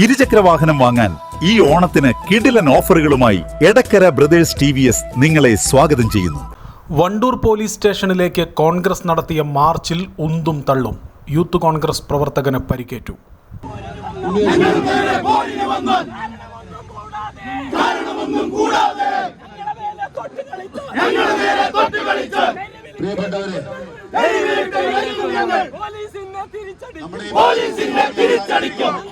ഇരുചക്ര വാഹനം വാങ്ങാൻ ഈ ഓണത്തിന് കിടിലൻ ഓഫറുകളുമായി Edakkara brothers T V S നിങ്ങളെ സ്വാഗതം ചെയ്യുന്നു. വണ്ടൂർ പോലീസ് സ്റ്റേഷനിലേക്ക് കോൺഗ്രസ് നടത്തിയ മാർച്ചിൽ ഉന്തും തള്ളും. യൂത്ത് കോൺഗ്രസ് പ്രവർത്തകന് പരിക്കേറ്റു. പ്രിയപ്പെട്ടവരെ പോലീസിനെ തിരിച്ചടിക്കും. പോലീസിനെ തിരിച്ചടിക്കും. ഞങ്ങൾക്കൊന്നേ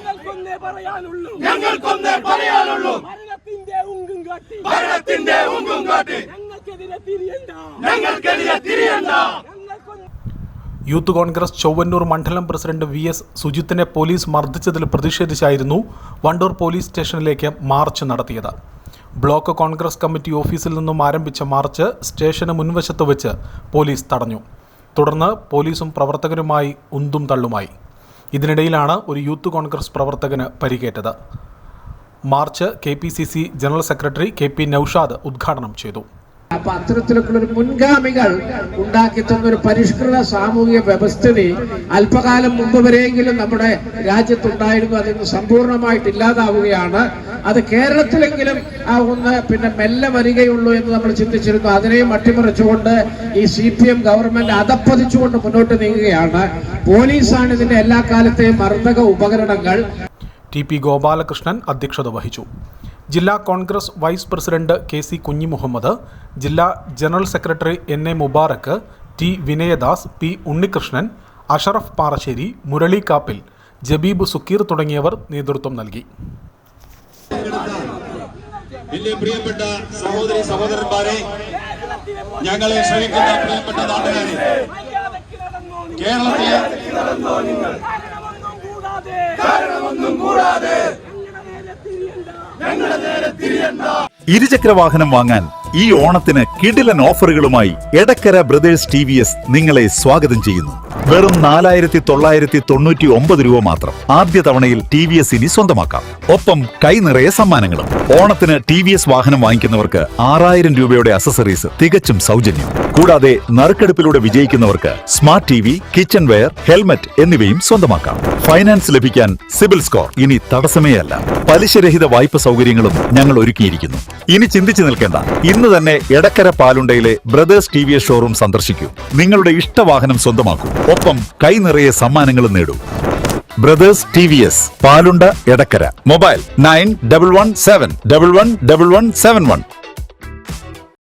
പറയാനുള്ളൂ. ഞങ്ങൾക്കൊന്നേ പറയാനുള്ളൂ. ഭരണത്തിന്റെ ഉങ്കും കാട്ടി. ഭരണത്തിന്റെ ഉങ്കും കാട്ടി. ഞങ്ങൾക്കെതിരെ തിരിയണ്ട. ഞങ്ങൾക്കെതിരെ തിരിയണ്ട. യൂത്ത് കോൺഗ്രസ് ചൊവ്വന്നൂർ മണ്ഡലം പ്രസിഡന്റ് വി എസ് സുജിത്തിനെ പോലീസ് മർദ്ദിച്ചതിൽ പ്രതിഷേധിച്ചായിരുന്നു വണ്ടൂർ പോലീസ് സ്റ്റേഷനിലേക്ക് മാർച്ച് നടത്തിയത്. ബ്ലോക്ക് കോൺഗ്രസ് കമ്മിറ്റി ഓഫീസിൽ നിന്നും ആരംഭിച്ച മാർച്ച് സ്റ്റേഷന് മുൻവശത്ത് വെച്ച് പോലീസ് തടഞ്ഞു. തുടർന്ന് പോലീസും പ്രവർത്തകരുമായി ഉന്തും തള്ളുമായി. ഇതിനിടയിലാണ് ഒരു യൂത്ത് കോൺഗ്രസ് പ്രവർത്തകന് പരിക്കേറ്റത്. March K P C C general secretary K P Noushad ഉദ്ഘാടനം ചെയ്തു. അപ്പൊ അത്തരത്തിലൊക്കെയുള്ള ഒരു മുൻഗാമികൾ ഉണ്ടാക്കി തന്ന ഒരു പരിഷ്കൃത സാമൂഹിക വ്യവസ്ഥിതി അല്പകാലം മുമ്പ് വരെയെങ്കിലും നമ്മുടെ രാജ്യത്തുണ്ടായിരുന്നു. അതിന് സമ്പൂർണമായിട്ട് ഇല്ലാതാവുകയാണ്. അത് കേരളത്തിലെങ്കിലും ആ ഒന്ന് പിന്നെ മെല്ലെ വരികയുള്ളൂ എന്ന് നമ്മൾ ചിന്തിച്ചിരുന്നു. അതിനെയും അട്ടിമറിച്ചുകൊണ്ട് ഈ സി പി എം ഗവൺമെന്റ് അതപ്പതിച്ചുകൊണ്ട് മുന്നോട്ട് നീങ്ങുകയാണ്. പോലീസാണ് ഇതിന്റെ എല്ലാ കാലത്തെയും മർദ്ദക ഉപകരണങ്ങൾ. ടി പി ഗോപാലകൃഷ്ണൻ അധ്യക്ഷത വഹിച്ചു. ജില്ലാ congress vice president K C Kunhimuhammad ജില്ലാ general secretary N A Mubarak T Vinayadas P Unnikrishnan Ashraf Parassery Murali Kappil Jabeeb Sukkeer തുടങ്ങിയവർ നേതൃത്വം നൽകി എന്റെ പ്രിയപ്പെട്ട സഹോദരി സഹോദരന്മാരെ ഞങ്ങളെ ക്ഷണിക്കുന്ന പ്രിയപ്പെട്ട നാട്ടുകാരെ. കേരളത്തിലെ കാരണമൊന്നും കൂടാതെ കാരണമൊന്നും കൂടാതെ ഞങ്ങളുടെ നേരെ തിരിയണ്ട ഇരുചക്ര വാഹനം വാങ്ങാൻ ഈ ഓണത്തിന് കിടിലൻ ഓഫറുകളുമായി എടക്കര ബ്രദേഴ്സ് ടി നിങ്ങളെ സ്വാഗതം ചെയ്യുന്നു. വെറും നാലായിരത്തി തൊള്ളായിരത്തി തൊണ്ണൂറ്റി ഒമ്പത് രൂപ മാത്രം. ആദ്യ തവണയിൽ ടി വി എസ് ഇനി സ്വന്തമാക്കാം. ഒപ്പം കൈ നിറയെ സമ്മാനങ്ങളും. ഓണത്തിന് ടി വി എസ് വാഹനം വാങ്ങിക്കുന്നവർക്ക് ആറായിരം രൂപയുടെ അസസറീസ് തികച്ചും സൗജന്യം. കൂടാതെ നറുക്കെടുപ്പിലൂടെ വിജയിക്കുന്നവർക്ക് smart T V kitchenware helmet എന്നിവയും സ്വന്തമാക്കാം. ഫൈനാൻസ് ലഭിക്കാൻ സിബിൽ സ്കോർ ഇനി തടസ്സമേ അല്ല പലിശരഹിത വായ്പ സൗകര്യങ്ങളും ഞങ്ങൾ ഒരുക്കിയിരിക്കുന്നു. ഇനി ചിന്തിച്ചു നിൽക്കേണ്ട ഇന്ന് തന്നെ Edakkara പാലുണ്ടയിലെ brothers T V S showroom സന്ദർശിക്കൂ. നിങ്ങളുടെ ഇഷ്ടവാഹനം സ്വന്തമാക്കൂ. ഒപ്പം കൈ നിറയെ സമ്മാനങ്ങളും നേടൂ. Brothers T V S Palunda Edakkara. Mobile nine double one seven double one double one seven one.